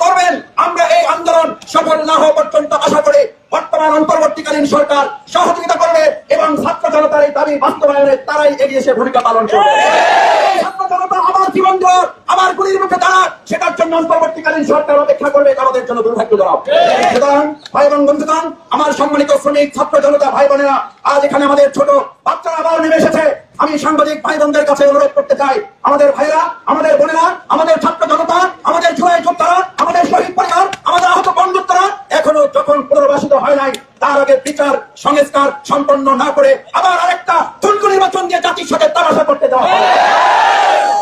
করবেন, আমরা এই আন্দোলন সফল না পর্যন্ত আশা করি বর্তমান অন্তর্বর্তীকালীন সরকার সহযোগিতা করবে এবং ছাত্র জনতার এই দাবি বাস্তবায়নে তারাই এগিয়ে এসে ভূমিকা পালন করবে। ছাত্র জনতা আমার আমার গুলির মুখে দাঁড়া সেটার জন্য অন্তর্বর্তীকালীন সরকার অপেক্ষা করবে আমাদের জন্য দুর্ভাগ্যজনক সুতরাং, ভাই এবং বন্ধুগণ, আমার সম্মানিত শ্রমিক, ছাত্র জনতা, ভাই বোনেরা, আজ এখানে আমাদের ছোট বাচ্চারা আবার নেমে এসেছে। আমি সাংবাদিক ভাই বোনদের কাছে অনুরোধ করতে চাই। আমাদের ভাইরা আমাদের বোনেরা, আমাদের ছাত্র জনতা, আমাদের জুলাই যোদ্ধারা, আমাদের শহীদ পরিবার, আমাদের আহত বন্ধুত্বরা, এখনও যখন পুনর্বাসিত হয় নাই, তার আগে বিচার, সংস্কার সম্পন্ন না করে আবার আরেকটা তুলকু নির্বাচন দিয়ে জাতির সাথে তামাশা করতে দেওয়া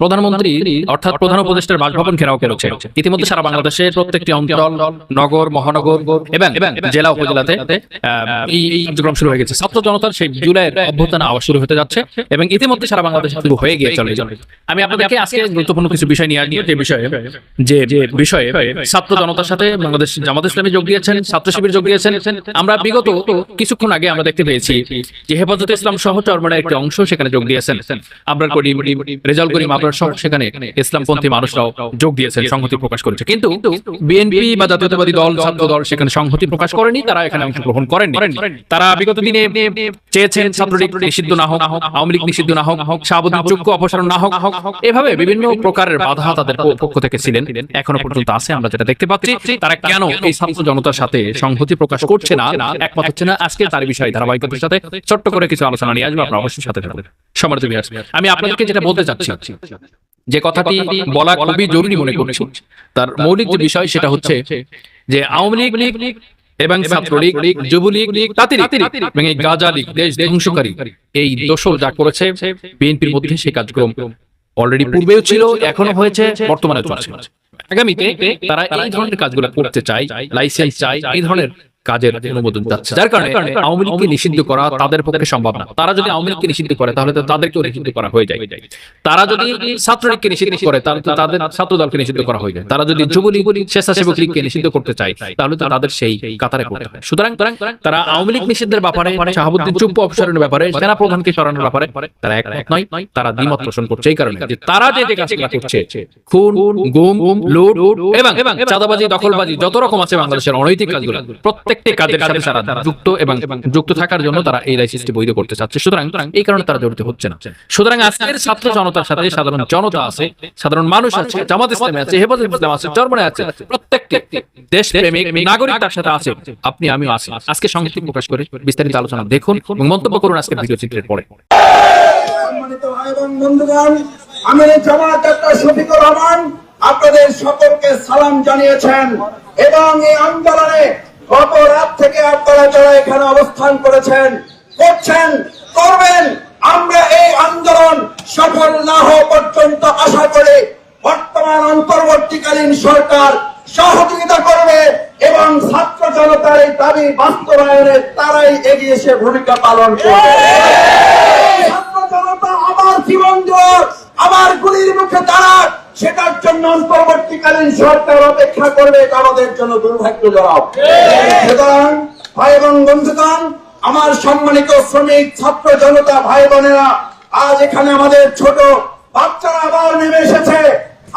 প্রধানমন্ত্রী অর্থাৎ প্রধান উপদেষ্টার বাসভবন ঘেরাও করেছে। ইতিমধ্যে সারা বাংলাদেশের প্রত্যেকটি অঞ্চল নগর মহানগর এবং জেলা উপজেলাতে এই কার্যক্রম শুরু হয়ে গেছে। ছাত্র জনতার সেই জুলাইয়ের অভ্যুত্থান শুরু হতে যাচ্ছে এবং ইতিমধ্যে সারা বাংলাদেশে শুরু হয়ে গিয়ে চলে আমি আপনাদেরকে আজকে গুরুত্বপূর্ণ কিছু বিষয় নিয়ে আসব যে বিষয়ে যে যে বিষয়ে ছাত্র জনতার সাথে বাংলাদেশ জামাত ইসলামী যোগ দিয়েছেন ছাত্র শিবির যোগ দিয়েছেন। আমরা বিগত কিছুক্ষণ আগে আমরা দেখতে পেয়েছি যে হেফাজতে ইসলাম সহ চরমানের একটি অংশ সেখানে যোগ দিয়েছেন। আবরার করিম রেজাল করিম আবরার সহ সেখানে ইসলামপন্থী মানুষরাও যোগ দিয়েছেন সংহতি প্রকাশ করেছে। কিন্তু বিএনপি বা জাতীয়তাবাদী দল ছাত্র দল সেখানে সংহতি প্রকাশ করেনি তারা এখানে অংশগ্রহণ করেননি। তারা বিগত দিনে চেয়েছেন ছাত্রলীগ নিষিদ্ধ না হোক আওয়ামী লীগ নিষিদ্ধ না হোক শাহাবুদ্দিন চুক্য অপসারণ না হোক এভাবে বিভিন্ন প্রকারের বাধা তাদের পক্ষ থেকে ছিলেন এখনও পর্যন্ত আছে আমরা যেটা দেখতে পাচ্ছি। তারা কেন এই ছাত্র জনতার সাথে সংহতি প্রকাশ করছে না একমত হচ্ছে না। আজকে তার বিষয়ে ধারাবাহিকতার সাথে ছোট্ট করে কিছু আলোচনা নিয়ে আসবে আপনারা অবশ্যই সাথে থাকবেন। সমাজ আমি আপনাদেরকে যেটা বলতে চাচ্ছি যে কথাটি বলা খুবই জরুরি মনে করছি। তার মৌলিক যে বিষয় সেটা হচ্ছে যে আওয়ামী লীগ এবং ছাত্রলীগ যুবলীগ তাঁতিলীগ এবং এই গাজা লীগ দেশ ধ্বংসকারী। এই দোষর যা করেছে বিএনপির মধ্যে সেই কার্যক্রম অলরেডি পূর্বেও ছিল এখনও হয়েছে বর্তমানে চলছে। আগামীতে তারা এই ধরনের কাজগুলো করতে চায় লাইসেন্স চায় এই ধরনের কাজের অনুমোদন যাচ্ছে যার কারণে আওয়ামী লীগকে নিষিদ্ধ করা তাদের পক্ষে সম্ভব না। তারা যদি আওয়ামী লীগকে নিষিদ্ধ করে তাহলে তো তাদেরকেও নিষিদ্ধ করা হয়ে যায়। তারা যদি ছাত্রলীগকে নিষিদ্ধ করে তাহলে তো তাদের ছাত্র দলকে নিষিদ্ধ করা হয়ে যায়। তারা যদি যুবলীগ স্বেচ্ছাসেবক লীগকে নিষিদ্ধ করতে চায় তাহলে তো তাদের সেই কাতারে করতে হয় সুতরাং তারা আওয়ামী লীগ নিষিদ্ধের ব্যাপারে শাহাবুদ্দিন চুপ্প অপসারণের ব্যাপারে সেনা প্রধানকে সরানোর ব্যাপারে তারা একমত নয় তারা দ্বিমত পোষণ করছে এই কারণে। যে তারা যে যে কাজগুলো করছে খুন গুম লুট এবং চাঁদাবাজি দখলবাজি যত রকম আছে বাংলাদেশের অনৈতিক কাজগুলো প্রত্যেকটি কাজের সাথে তারা যুক্ত এবং যুক্ত থাকার জন্য তারা এই লাইসেন্সটি বৈধ করতে চাচ্ছে। সুতরাং এই কারণে তারা জড়িত হচ্ছে না। সুতরাং আজকের ছাত্র জনতার সাথে সাধারণ জনতা আছে সাধারণ মানুষ আছে জামাত ইসলামে আছে হেফাজত ইসলাম আছে চরমনে আছে প্রত্যেকটি দেশ প্রেমিক নাগরিক তার সাথে আছে। আপনি আমিও আছি। আজকে সংগীত প্রকাশ করে বিস্তারিত আলোচনা দেখুন এবং মন্তব্য করুন আজকের ভিডিও চিত্রের পরে। সম্মানিত ভাই এবং বন্ধুগণ আমি জামাত একটা শফিকুর রহমান আপনাদের সকলকে সালাম জানিয়েছেন এবং এই আন্দোলনে রাত থেকে আপনারা যারা এখানে অবস্থান করেছেন, করছেন, করবেন, আমরা এই আন্দোলন সফল না হওয়া পর্যন্ত আশা করে বর্তমান অন্তর্বর্তীকালীন সরকার সহযোগিতা করবে এবং ছাত্র জনতার এই দাবি বাস্তবায়নে তারাই এগিয়ে এসে ভূমিকা পালন করবে। ছাত্র জনতা আমার জীবন আমার গুলির মুখে দাঁড়াক। সেটার জন্য অন্তর্বর্তীকালীন সরকার অপেক্ষা করবে, এটা আমাদের জন্য দুর্ভাগ্যজনক সুতরাং, ভাই এবং বন্ধুগণ, আমার সম্মানিত শ্রমিক, ছাত্র জনতা, ভাই বোনেরা, আজ এখানে আমাদের ছোট বাচ্চারা আবার নেমে এসেছে।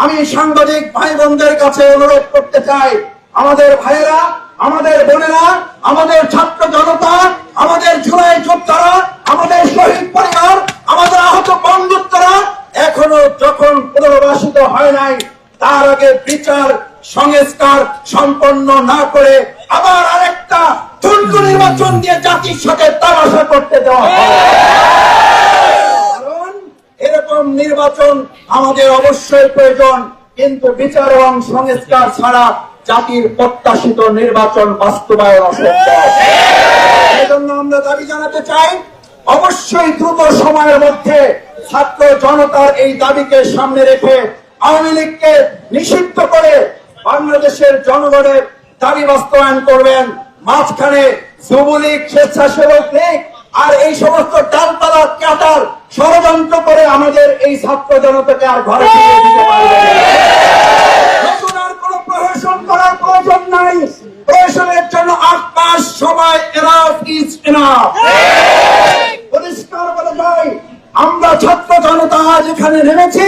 আমি সাংবাদিক ভাই বোনদের কাছে অনুরোধ করতে চাই, আমাদের ভাইয়েরা, আমাদের বোনেরা, আমাদের ছাত্র জনতা, আমাদের হয় নাই, তার আগে বিচার, সংস্কার সম্পন্ন না করে আবার আরেকটা তুর্ক নির্বাচন দিয়ে জাতির সাথে তামাশা করতে দেওয়া এরকম নির্বাচন আমাদের অবশ্যই প্রয়োজন, কিন্তু বিচার এবং সংস্কার ছাড়া জাতির প্রত্যাশিত নির্বাচন বাস্তবায়ন অসম্ভব। আমরা দাবি জানাতে চাই, অবশ্যই দ্রুত সময়ের মধ্যে ছাত্র জনতার এই দাবিকে সামনে রেখে আওয়ামী লীগকে নিষিদ্ধ করে বাংলাদেশের জনগণের দাবি বাস্তবায়ন করবেন। মাঝখানে যুবলীগ, স্বেচ্ছাসেবক লীগ আর এই সমস্ত ডালপালা কাটার ষড়যন্ত্র করে আমাদের এই ছাত্র জনতাকে আর ঘরে আমরা ছাত্র জনতা আজ এখানে নেমেছি।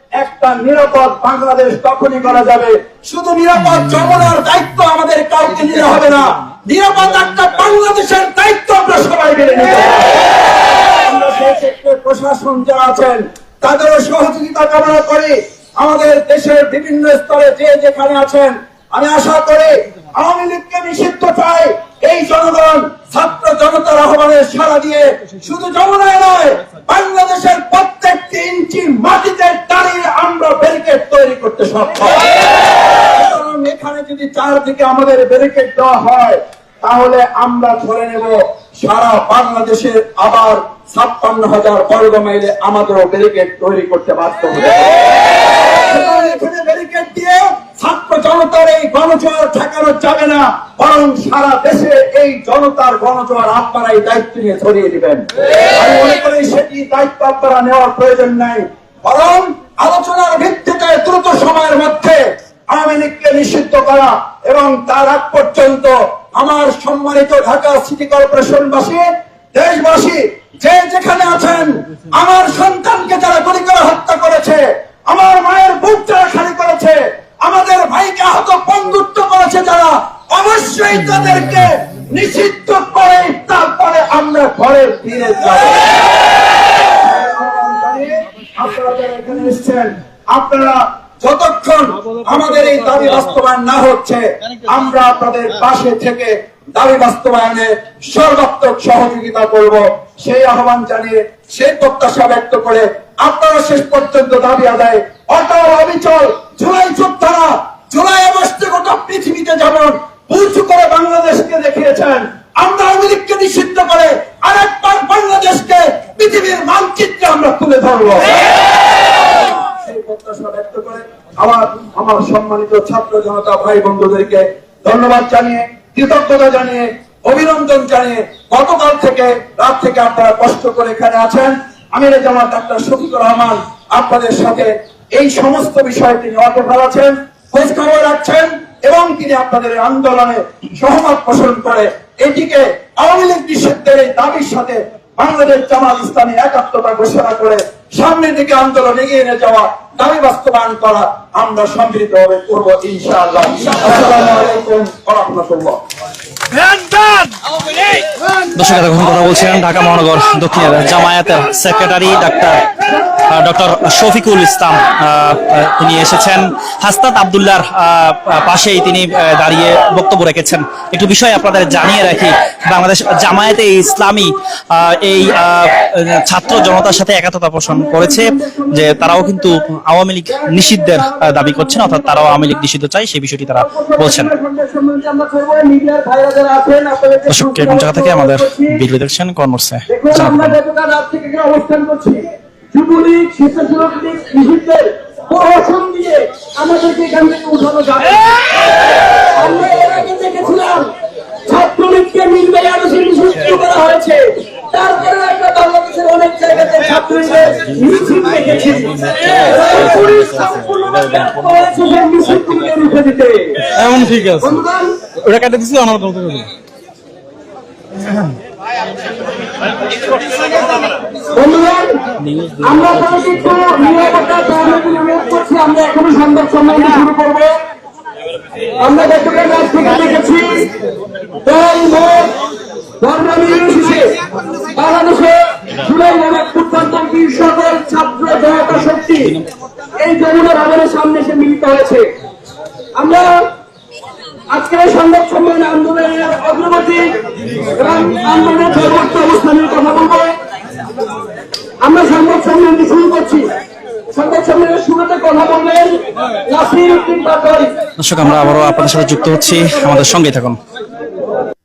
একটা নিরাপদ বাংলাদেশ তখনই করা যাবে। শুধু নিরাপদ যমুনার দায়িত্ব আমাদের কাউকে নিতে হবে না। নিরাপদ একটা বাংলাদেশের দায়িত্ব আমরা সবাই মিলে নিতে। আমরা প্রশাসন যারা আছেন, তাদেরও সহযোগিতা কামনা করি। আমাদের দেশের বিভিন্ন স্তরে যে যেখানে আছেন, আমি আশা করি আওয়ামী লীগকে নিষিদ্ধ চাই। এই জনগণ ছাত্র জনতার আহ্বানে সাড়া দিয়ে শুধু যমুনায় নয়, বাংলাদেশের প্রত্যেকটি ইঞ্চি মাটিতে ব্যারিকেড তৈরি করতে সক্ষম। এখানে যদি চারদিকে আমাদের ব্যারিকেড দেওয়া হয়, তাহলে আমরা ধরে নেব সারা বাংলাদেশের আবার ছাপ্পান্ন হাজার বর্গ মাইলে আমাদেরও ব্যারিকেড তৈরি করতে বাধ্য হবে। এই জনতার দায়িত্ব নিয়ে ছড়িয়ে দিবেন। দায়িত্ব আপনারা নেওয়ার প্রয়োজন নাই, বরং আলোচনার ভিত্তিতে দ্রুত সময়ের মধ্যে আওয়ামী লীগকে নিষিদ্ধ করা এবং তার আগ পর্যন্ত আমার সম্মানিত ঢাকা সিটি কর্পোরেশনবাসী, দেশবাসী, যে যেখানে আছেন, আমার সন্তানকে যারা গুলি করে হত্যা করেছে, আমার মায়ের বুক যারা খালি করেছে আমাদের ভাইকে আহত বন্ধুত্ব করেছে যারা অবশ্যই তাদেরকে নিষিদ্ধ করে তারপরে আমরা ঘরে ফিরে যাব আপনারা যারা এখানে এসেছেন আপনারা যতক্ষণ আমাদের এই দাবি বাস্তবায়ন না হচ্ছে, আমরা আপনাদের পাশে থেকে দাবি বাস্তবায়নে সর্বাত্মক সহযোগিতা করব। সেই আহ্বান জানিয়ে সেই প্রত্যাশা ব্যক্ত করে আপনারা শেষ পর্যন্ত দাবি আদায়। অটল অবিচল, জুলাই যোদ্ধারা জুলাই অগস্টে গোটা পৃথিবীতে যেমন উঁচু করে বাংলাদেশকে দেখিয়েছেন, আমরা আওয়ামী লীগকে নিষিদ্ধ করে আরেকবার বাংলাদেশকে পৃথিবীর মানচিত্রে আমরা তুলে ধরবো সেই প্রত্যাশা ব্যক্ত করে আমার সম্মানিত ছাত্র জনতা ভাই বন্ধুদেরকে ধন্যবাদ জানিয়ে, কৃতজ্ঞতা জানিয়ে, অভিনন্দন জানিয়ে গতকাল থেকে, রাত থেকে আপনারা কষ্ট করে এখানে আছেন। আমির জামাত ডাক্তার শফিকুর রহমান আপনাদের সাথে এই সমস্ত বিষয় তিনি ওয়াকেফাল আছেন খোঁজ খবর রাখছেন এবং তিনি আপনাদের আন্দোলনে সহমত পোষণ করে এটিকে আওয়ামী লীগ নিষিদ্ধের এই দাবির সাথে বাংলাদেশ জামাত ইসলামী একাত্মতা ঘোষণা করে সামনের দিকে আন্দোলন এগিয়ে নিয়ে যাওয়া, দাবি বাস্তবায়ন করা আমরা সম্মিলিত ভাবে করব ইনশাআল্লাহ। আসসালামু আলাইকুম ওয়া রাহমাতুল্লাহ। দর্শক এখন কথা বলছিলেন ঢাকা মহানগর দক্ষিণের জামায়াতের সেক্রেটারি ডাক্তার ডক্টর শফিকুল ইসলাম তিনি এসেছেন। হাস্তাত আবদুল্লাহর আহ, পাশেই তিনি দাঁড়িয়ে বক্তব্য রেখেছেন। একটু বিষয় আপনাদের জানিয়ে রাখি বাংলাদেশ জামায়াতে ইসলামী এই ছাত্র জনতার সাথে একাত্মতা পোষণ করেছে যে তারাও কিন্তু আওয়ামী লীগ নিষিদ্ধের দাবি করছেন অর্থাৎ তারাও আওয়ামী লীগ নিষিদ্ধ চাই সেই বিষয়টি তারা বলছেন। দর্শক কে জায়গা থেকে আমাদের ভিডিও দেখছেন কর্মসে দেখুন আমরা গতকাল রাত থেকে অবস্থান করছি যুবলীগ স্বেচ্ছাসেবক লীগ নিষিদ্ধের প্রহসন দিয়ে আমাদেরকে এখান থেকে উঠানো যাবে। আমরা এর আগে দেখেছিলাম ছাত্রলীগকে মিলবে আরও নিষিদ্ধ করা হয়েছে। তারপরে আমরা বাংলাদেশের অনেক জায়গাতে ছাত্রলীগের মিছিল দেখেছি। পুলিশ সম্পূর্ণভাবে ব্যর্থ হয়েছে সেই মিছিলগুলোকে রুখে দিতে। এমন ঠিক আছে। ওটা কেটে দিছি আমার কথা বলি আমরা নিরাপত্তা কর্মীদের অনুরোধ করছি আমরা এখনও সংবাদ সম্মেলন শুরু করব। আমরা গতকাল রাত থেকে দেখেছি দল মত ধর্ম নির্বিশেষে বাংলাদেশে জুলাই নামে প্রত্যন্ত সকল ছাত্র জনতা শক্তি এই যমুনা ভবনের সামনে এসে মিলিত হয়েছে আমরা আজকের সংবাদ সম্মেলনে আন্দোলনের অগ্রগতি এবং আন্দোলনের পরবর্তী অবস্থানের কথা বলব। আমরা সংবাদ সম্মেলনটি শুরু করছি। দর্শক, আমরা আবারও আপনাদের সাথে যুক্ত হচ্ছি। আমাদের সঙ্গে থাকুন।